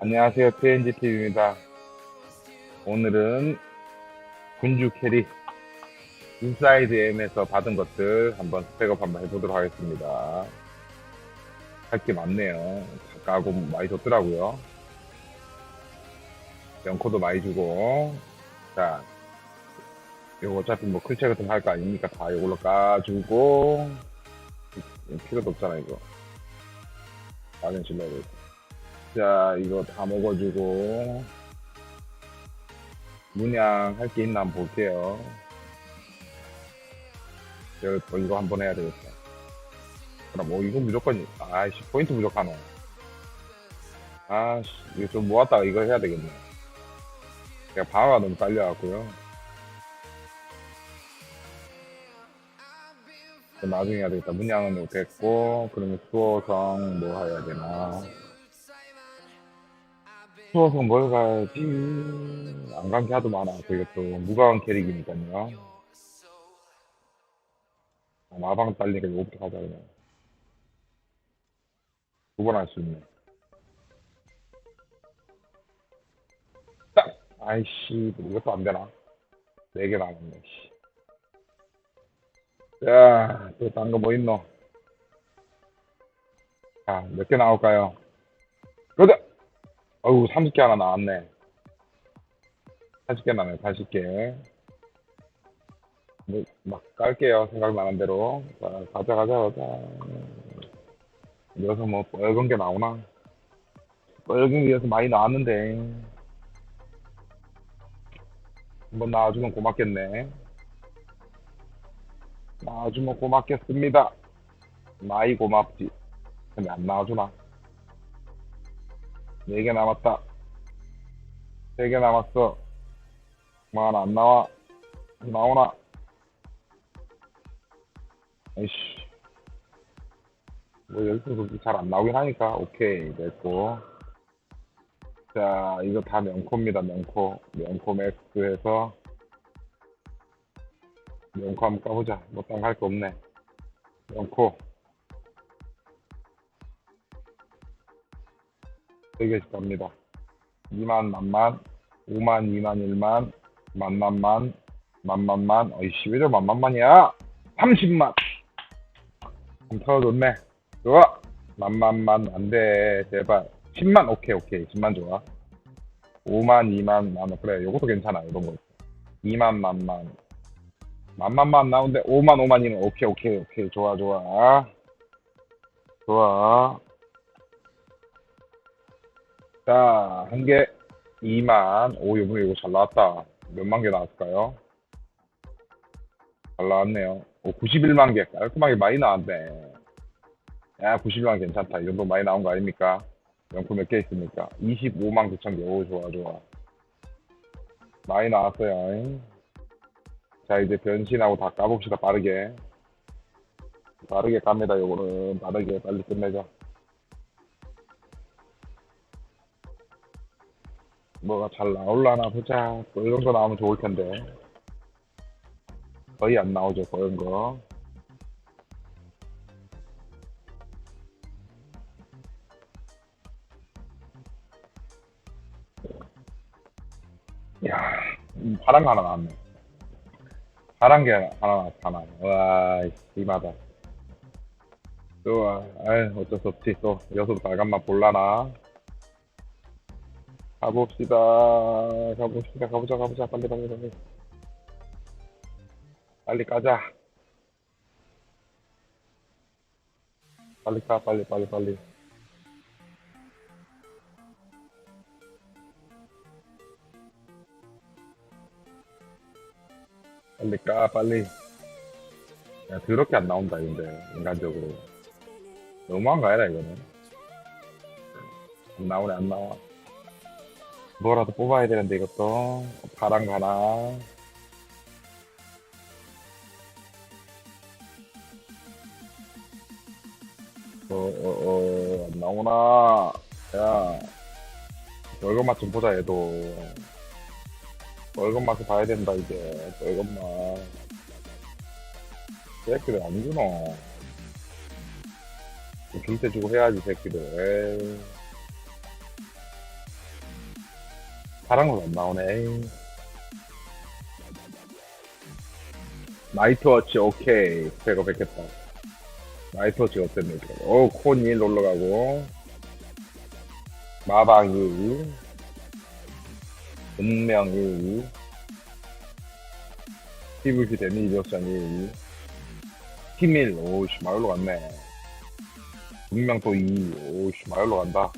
안녕하세요. TNGTV입니다. 오늘은 군주 캐리 인사이드 M에서 받은 것들 한번 스펙업 한번 해보도록 하겠습니다. 할 게 많네요. 가고 많이 줬더라고요. 연코도 많이 주고. 자, 이거 어차피 뭐 클체 같은 거 할 거 아닙니까? 다 이걸로 까주고. 필요도 없잖아, 이거. 나는 질러야 돼. 자, 이거 다 먹어주고. 문양 할 게 있나 한번 볼게요. 또 이거 한번 해야 되겠다. 그럼, 어, 이거 무조건, 아이씨, 포인트 부족하노. 아씨, 이거 좀 모았다가 이거 해야 되겠네. 제가 방어가 너무 딸려갖고요. 그 나중에 해야 되겠다. 문양은 못했고, 그러면 수호성 뭐 해야 되나. 수호성 뭘 가야지. 안 간 게 하도 많아. 그게 또 무가한 캐릭이니까요. 아, 마방 딸리니까 이거부터 가자, 그냥. 두 번 할 수 있네. 딱! 아이씨, 뭐 이것도 안 되나? 네 개 남았네, 씨. 자, 또딴 거 뭐 있노? 자, 몇 개 나올까요? 어우, 30개 하나 나왔네. 40개 나네, 40개. 뭐, 막 깔게요, 생각나는 대로. 자, 가자, 가자, 가자. 여기서 뭐, 빨간 게 나오나? 빨간 게 여기서 많이 나왔는데. 한번 나와주면 고맙겠네. 나와주면 고맙겠습니다. 많이 고맙지. 근데 안 나와주나? 네개 남았다. 세개 남았어. 뭐 하나 안 나와? 나오나? 아이씨. 뭐 여기서 잘안 나오긴 하니까 오케이 됐고. 자 이거 다 명코입니다 명코. 명코 맥스 해서 명코 한번 까보자. 뭐딴 할거 없네. 명코. 세 개씩 갑니다. 2만, 만만, 5만, 2만, 1만, 만만만, 만만만, 어이씨, 왜 저 만만만이야? 30만! 좀 털어줬네. 좋아! 만만만, 안 돼, 제발. 10만, 오케이, 오케이. 10만 좋아. 5만, 2만, 만원. 그래, 요것도 괜찮아, 이런 거. 2만, 만만. 만만만 나오는데, 5만, 5만, 2만. 오케이, 오케이, 오케이. 좋아, 좋아. 좋아. 자, 한 개 2만. 오, 이번에 이거 잘 나왔다. 몇만 개 나왔을까요? 잘 나왔네요. 오, 91만 개. 깔끔하게 많이 나왔네. 야, 91만 괜찮다. 이 정도 많이 나온 거 아닙니까? 명품 몇개 있습니까? 25만 9천 개. 오, 좋아, 좋아. 많이 나왔어요. 자, 이제 변신하고 다 까봅시다, 빠르게. 빠르게 깝니다, 요거는. 빠르게, 빨리 끝내자. 뭐가 잘 나올라나 보자. 또 이런 거 나오면 좋을 텐데. 거의 안 나오죠, 그런 거. 야, 음, 파란 거 하나 나왔네. 파란 게 하나 나왔어, 하나. 와, 심하다. 좋아. 아이, 어쩔 수 없지. 또, 여기서 빨간맛 볼라나. 가봅시다. 가봅시다. 가보자, 가보자. 빨리, 빨리, 빨리. 빨리 가자. 빨리 가, 빨리, 빨리, 빨리. 빨리 가, 빨리. 야, 더럽게 안 나온다, 근데, 인간적으로. 너무한 거 아니라, 이거는. 안 나오네, 안 나와. 뭐라도 뽑아야 되는데 이것도. 거 하나 어어어 안 나오나? 야. 월급 맛 좀 보자 얘도. 월급 맛을 봐야 된다 이제. 월급 맛. 새끼들 안 주노 줄때 주고 해야지 새끼들. 에이. 파란 건 안 나오네. 나이트워치 오케이. 뵙겠다. 나이트워치. 이거. 오, 콘이 놀러 가고. 마방이. 운명이. PVP 데미 이력션이. 티밀, 오씨, 마을로 갔네. 운명 또 2, 오씨, 마을로 간다.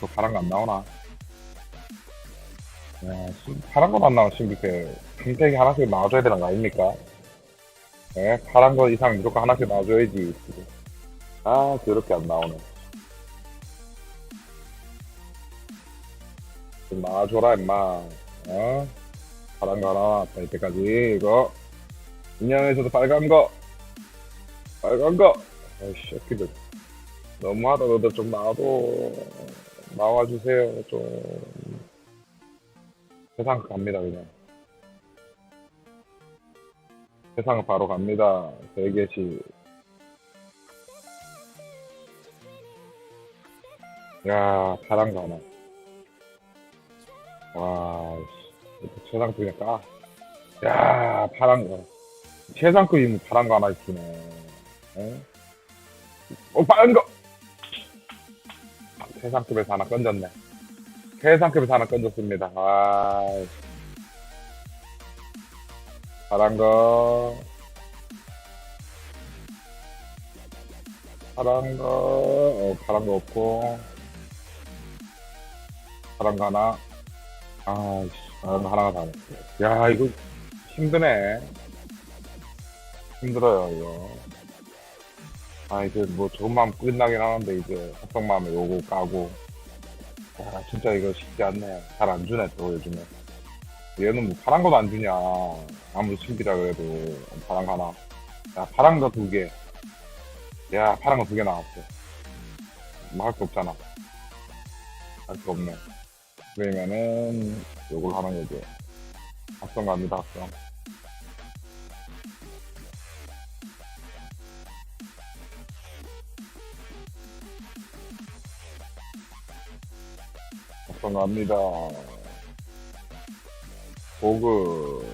또 파란 거안 나오나? 야, 신- 파란 건 안 나오면 신기해. 흰색이 하나씩 나와줘야 되는 거 아닙니까? 예, 파란 거 이상 무조건 하나씩 나와줘야지. 아, 그렇게 안 나오네. 좀 나와줘라, 임마. 어? 파란 거 하나 나왔다, 이때까지. 이거. 인형에서도 빨간 거. 빨간 거. 아이씨, 새끼들. 너무하다, 너도 좀 나와도. 나와주세요, 좀. 세상 갑니다, 그냥. 세상 바로 갑니다. 세 개씩. 야, 거 하나. 와, 씨. 최상급 그냥 까. 야, 파란 거. 최상급이면 거 하나 있으네. 어? 어, 파란 거! 최상급에서 하나 건졌네. 최상급에서 하나 건졌습니다. 아, 파란 거. 파란 거, 어, 파란 거 없고. 파란 거 하나. 아이씨, 파란 거 하나가 다네. 야, 이거 힘드네. 힘들어요, 이거. 아, 이제 뭐 좋은 마음 끝나긴 하는데, 이제 합성 마음에 요거 까고. 야, 진짜 이거 쉽지 않네. 잘 안 주네, 또 요즘에. 얘는 뭐 파란 거도 안 주냐. 아무리 신비라 그래도 파란 거 하나. 야, 파란 거 두 개. 야, 파란 거 두 개 나왔어. 뭐 할 거 없잖아. 할 거 없네. 그러면은 요걸 하는 거죠. 합성 갑니다, 합성. 갑니다. 보그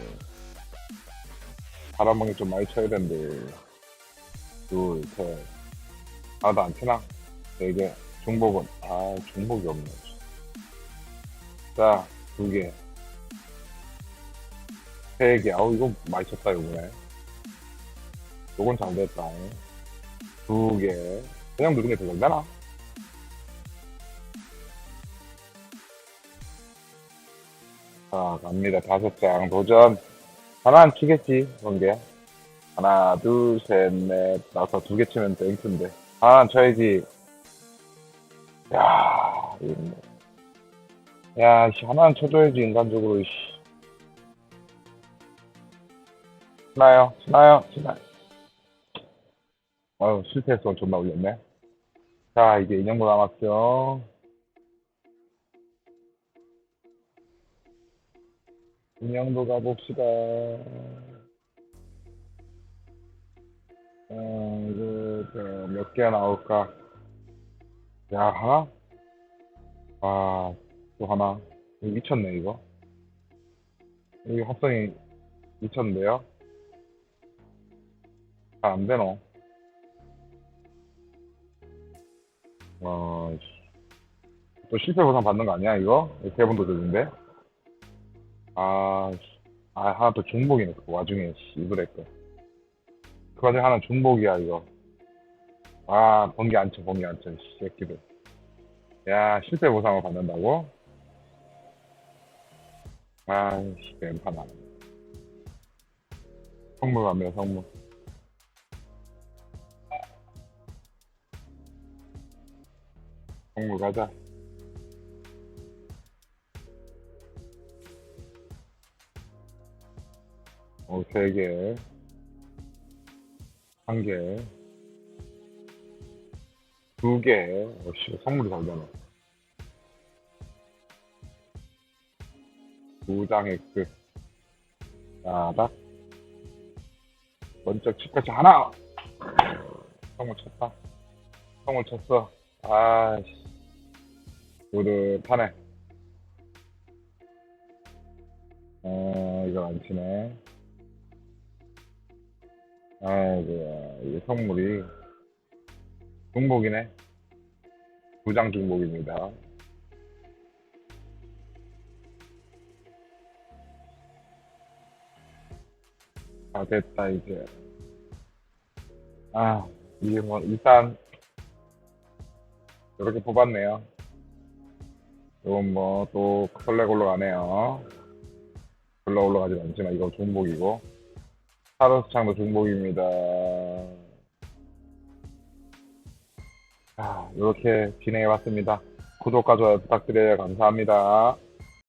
바람방이 좀 많이 쳐야 되는데 둘, 셋 하나도 안 치나? 네개 중복은 아 중복이 없네 자, 두 개. 세 개. 아우, 이거 많이 쳤다, 이번에. 요건 잘 됐다. 두 개. 그냥 게더 되나? 자, 갑니다. 다섯 장 도전. 하나는 치겠지, 게. 하나, 둘, 셋, 넷, 다섯, 두 개 치면 땡큐인데. 하나는 쳐야지. 야, 이거 뭐. 야, 씨, 하나는 쳐줘야지, 인간적으로, 씨. 치나요? 치나요? 치나요? 아유, 실패했어. 존나 올렸네. 자, 이제 인형도 남았죠. 인형도 가봅시다. 어, 이거, 저, 몇 개가 나올까? 야, 하나? 아, 또 하나. 미쳤네, 이거. 이게 합성이 미쳤는데요? 잘 안 되노? 와, 씨. 또 실패 보상 받는 거 아니야, 이거? 세번 도전인데? 아, 씨. 아, 하나 또 중복이네, 그 와중에, 씨, 이브레 거. 그 와중에 하나 중복이야, 이거. 아, 번개 안 쳐, 번개 안 쳐, 씨, 새끼들. 야, 실패 보상을 받는다고? 왼판 안. 성물 갑니다, 성물. 성물 가자. 어, 세 개. 한 개. 두 개. 어, 씨, 성물이 잘 되네. 두 장의 끝. 따닥. 번쩍 칩같이 하나! 성을 쳤다. 성을 쳤어. 아이씨. 뿌듯하네. 어, 이거 안 치네. 아이고, 이게 선물이 중복이네. 두장 중복입니다. 아, 됐다, 이제. 아, 이게 뭐, 일단, 이렇게 뽑았네요. 이건 뭐, 또, 설레 올라가네요. 올라 올라가진 않지만, 이거 중복이고. 사로스 창도 중복입니다. 아, 이렇게 진행해 봤습니다. 구독과 좋아요 부탁드려요. 감사합니다.